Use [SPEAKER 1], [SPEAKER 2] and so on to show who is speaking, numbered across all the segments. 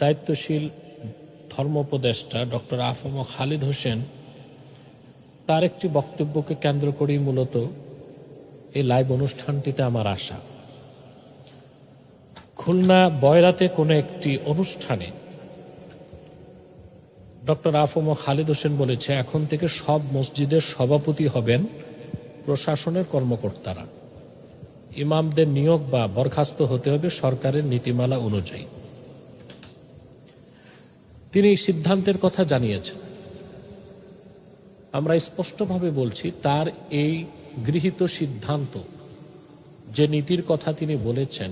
[SPEAKER 1] দায়িত্বশীল ধর্মোপদেষ্টা ডক্টর আফম খালিদ হোসেন তার একটি বক্তব্যকে কেন্দ্র করেই মূলত এই লাইভ অনুষ্ঠানটিতে আমার আশা। খুলনা বয়রাতে কোনো একটি অনুষ্ঠানে ডক্টর আফম খালিদ হোসেন বলেছে, এখন থেকে সব মসজিদের সভাপতি হবেন প্রশাসনের কর্মকর্তারা। ইমামদের নিয়োগ বা বরখাস্ত হতে হবে সরকারের নীতিমালা অনুযায়ী। তিনি সিদ্ধান্তের কথা জানিয়েছেন। আমরা স্পষ্টভাবে বলছি, তার এই গৃহীত সিদ্ধান্ত, যে নীতির কথা তিনি বলেছেন,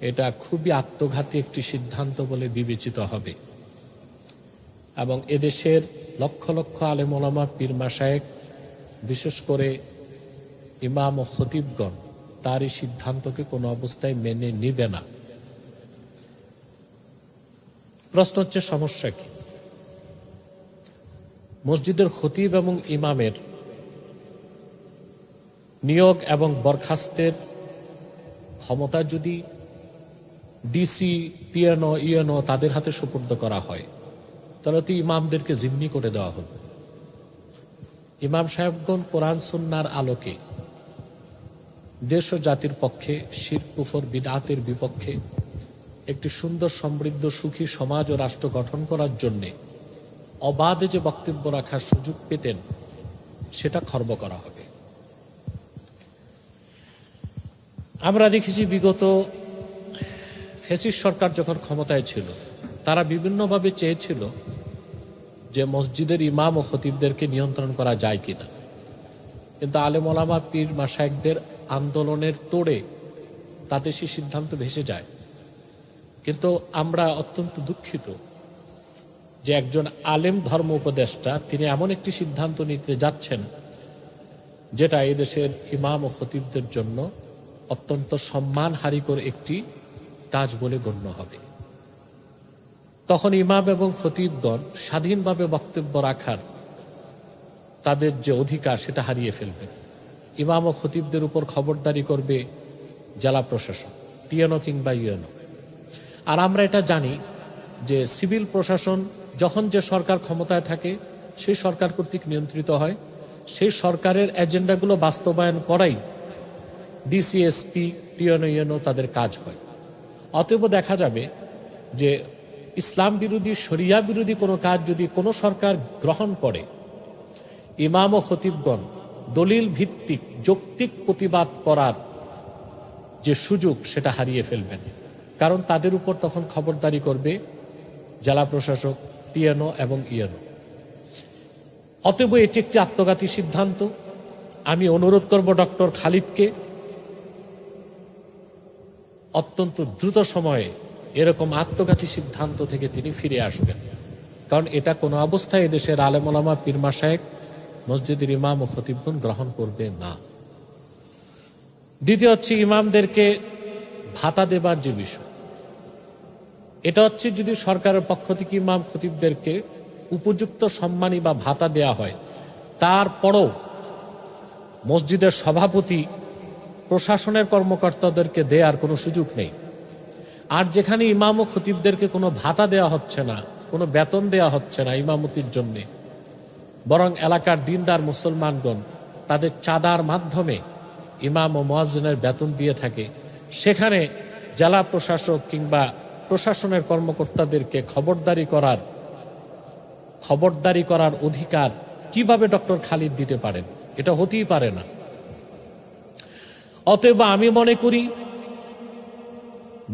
[SPEAKER 1] এটা খুবই আত্মঘাতী একটি সিদ্ধান্ত বলে বিবেচিত হবে। এবং এদেশের লক্ষ লক্ষ আলেমোলামা পীর মাসায়েক বিশেষ করে ইমাম ও খতিবগণ, তার এই সিদ্ধান্তকে কোনো অবস্থায় মেনে নিবে না। প্রশ্ন হচ্ছে, সমস্যা কি? মসজিদের খতিব এবং ইমামের নিয়োগ এবং বরখাস্তের ক্ষমতা যদি ডিসি, পিএনও, ইএনও তাদের হাতে সুপর্দ করা হয়, তাহলে তো ইমামদেরকে জিম্মি করে দেওয়া হবে। ইমাম সাহেবগণ কোরআন, সুন্নার আলোকে দেশ ও জাতির পক্ষে শির, কুফর, বিদাতের বিপক্ষে একটি সুন্দর সমৃদ্ধ সুখী সমাজ ও রাষ্ট্র গঠন করার জন্যে অবাধে যে বক্তব্য রাখার সুযোগ পেতেন, সেটা খর্ব করা হবে। আমরা দেখেছি বিগত ফেসিস সরকার যখন ক্ষমতায় ছিল, তারা বিভিন্নভাবে চেয়েছিল যে মসজিদের ইমাম ও খতিবদেরকে নিয়ন্ত্রণ করা যায় কিনা। কিন্তু আলেম ওলামা পীর মাসায়কদের আন্দোলনের তোড়ে তাদের সেই সিদ্ধান্ত ভেসে যায়। কিন্তু আমরা অত্যন্ত দুঃখিত যে একজন আলেম ধর্ম উপদেষ্টা তিনি এমন একটি সিদ্ধান্ত নিতে যাচ্ছেন যেটা এদেশের ইমাম ও খতিবদের জন্য অত্যন্ত সম্মানহারিকর একটি কাজ বলে গণ্য হবে। তখন ইমাম এবং খতিবগণ স্বাধীনভাবে বক্তব্য রাখার তাদের যে অধিকার সেটা হারিয়ে ফেলবে ইমাম ও খতিবদের উপর খবরদারি করবে জেলা প্রশাসন পিএনও কিংবা ইউএনও। আর আমরা এটা জানি যে সিভিল প্রশাসন যখন যে সরকার ক্ষমতায় থাকে, সেই সরকার কর্তৃক নিয়ন্ত্রিত হয়। সেই সরকারের এজেন্ডাগুলো বাস্তবায়ন করাই ডিসিএসপি পিএনও ইউএনও তাদের কাজ হয়। অতএব দেখা যাবে যে ইসলাম বিরোধী, শরিয়া বিরোধী কোনো কাজ যদি কোনো সরকার গ্রহণ করে, ইমাম ও খতিবগণ দলিল ভিত্তিক যৌক্তিক প্রতিবাদ করার যে সুযোগ, সেটা হারিয়ে ফেলবেন। কারণ তাদের উপর তখন খবরদারি করবে জেলা প্রশাসক টিএনও এবং ইএনও। অতএব এটি একটি আত্মঘাতী সিদ্ধান্ত। আমি অনুরোধ করব ডক্টর খালিদকে অত্যন্ত দ্রুত সময়ে এরকম আত্মঘাতী সিদ্ধান্ত থেকে তিনি ফিরে আসবেন। কারণ এটা কোনো অবস্থায় এদেশের আলেমলামা পীরমা সাহেব মসজিদের ইমাম ও খতিবগুন গ্রহণ করবে না। দ্বিতীয় হচ্ছে ইমামদেরকে ভাতা দেবার যে বিষয় এটা হচ্ছে যদি সরকারের পক্ষ থেকে ইমাম খতিবদেরকে উপযুক্ত সম্মানী বা ভাতা দেয়া হয়, তারপরও মসজিদের সভাপতি, প্রশাসনের কর্মকর্তাদেরকে দেওয়ার কোনো সুযোগ নেই। আর যেখানে ইমাম ও খতিবদেরকে কোনো ভাতা দেওয়া হচ্ছে না, কোনো বেতন দেওয়া হচ্ছে না ইমামতির জন্যে, বরং এলাকার দিনদার মুসলমানগণ তাদের চাঁদার মাধ্যমে ইমাম ও মোয়াজ্জিনের বেতন দিয়ে থাকে, সেখানে জেলা প্রশাসক কিংবা প্রশাসনের কর্মকর্তাদেরকে খবরদারি করার খবরদারি করার অধিকার কীভাবে ডক্টর খালিদ দিতে পারেন? এটা হতেই পারে না। অতএব আমি মনে করি,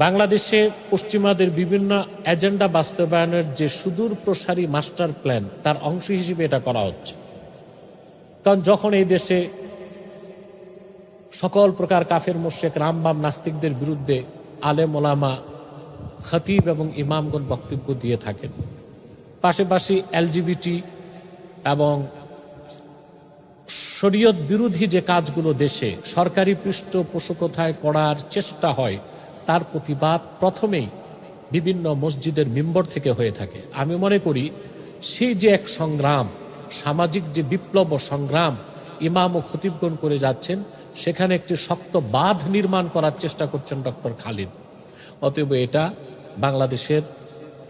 [SPEAKER 1] বাংলাদেশে পশ্চিমাদের বিভিন্ন এজেন্ডা বাস্তবায়নের যে সুদূর প্রসারী মাস্টার প্ল্যান, তার অংশ হিসেবে এটা করা হচ্ছে। কারণ যখন এই দেশে সকল প্রকার কাফের মোশেক রামবাম নাস্তিকদের বিরুদ্ধে আলেম ওলামা খতিব এবং ইমামগণ বক্তব্য দিয়ে থাকেন। পাশাপাশি এলজিবিটি এবং শরীয়ত বিরোধী যে কাজগুলো দেশে সরকারি পৃষ্ঠপোষকতায় করার চেষ্টা হয়, তার প্রতিবাদ প্রথমেই বিভিন্ন মসজিদের মেম্বর থেকে হয়ে থাকে। আমি মনে করি, সেই যে এক সংগ্রাম, সামাজিক যে বিপ্লব ও সংগ্রাম ইমাম ও খতিবগণ করে যাচ্ছেন, সেখানে একটি শক্ত বাঁধ নির্মাণ করার চেষ্টা করছেন ডক্টর খালিদ। অতএব এটা বাংলাদেশের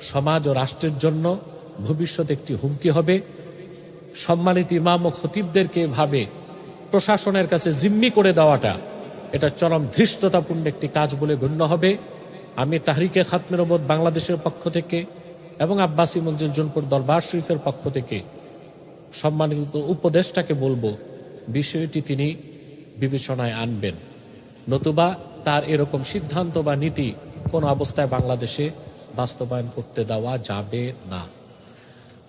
[SPEAKER 1] সমাজ ও রাষ্ট্রের জন্য ভবিষ্যতে একটি হুমকি হবে। সম্মানিত ইমাম ও খতিবদেরকে এভাবে প্রশাসনের কাছে জিম্মি করে দেওয়াটা, এটা চরম ধৃষ্টতাপূর্ণ একটি কাজ বলে গণ্য হবে। আমি তাহরিকে খাতমের ওবদ বাংলাদেশের পক্ষ থেকে এবং আব্বাসী মঞ্জিল জোনপুর দরবার শরীফের পক্ষ থেকে সম্মানিত উপদেষ্টাকে বলব, বিষয়টি তিনি বিবেচনায় আনবেন। নতুবা তার এরকম সিদ্ধান্ত বা নীতি কোন অবস্থায় বাংলাদেশে বাস্তবায়ন করতে দেওয়া যাবে না।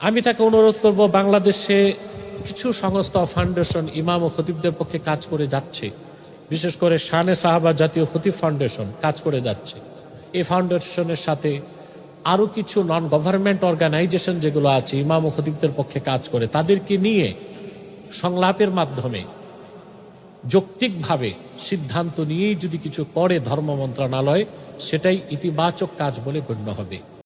[SPEAKER 1] আমি তাকে অনুরোধ করব, বাংলাদেশে কিছু সংস্থা ফাউন্ডেশন ইমাম ও খতিবদের পক্ষে কাজ করে যাচ্ছে। বিশেষ করে শানে সাহাবা জাতীয় খতিব ফাউন্ডেশন কাজ করে যাচ্ছে। এই ফাউন্ডেশনের সাথে আরও কিছু নন গভর্নমেন্ট অর্গানাইজেশন যেগুলো আছে, ইমাম ও খতিবদের পক্ষে কাজ করে, তাদেরকে নিয়ে সংলাপের মাধ্যমে যৌক্তিকভাবে সিদ্ধান্ত নিয়েই যদি কিছু করে ধর্ম মন্ত্রণালয় সেটাই ইতিবাচক কাজ বলে গণ্য হবে।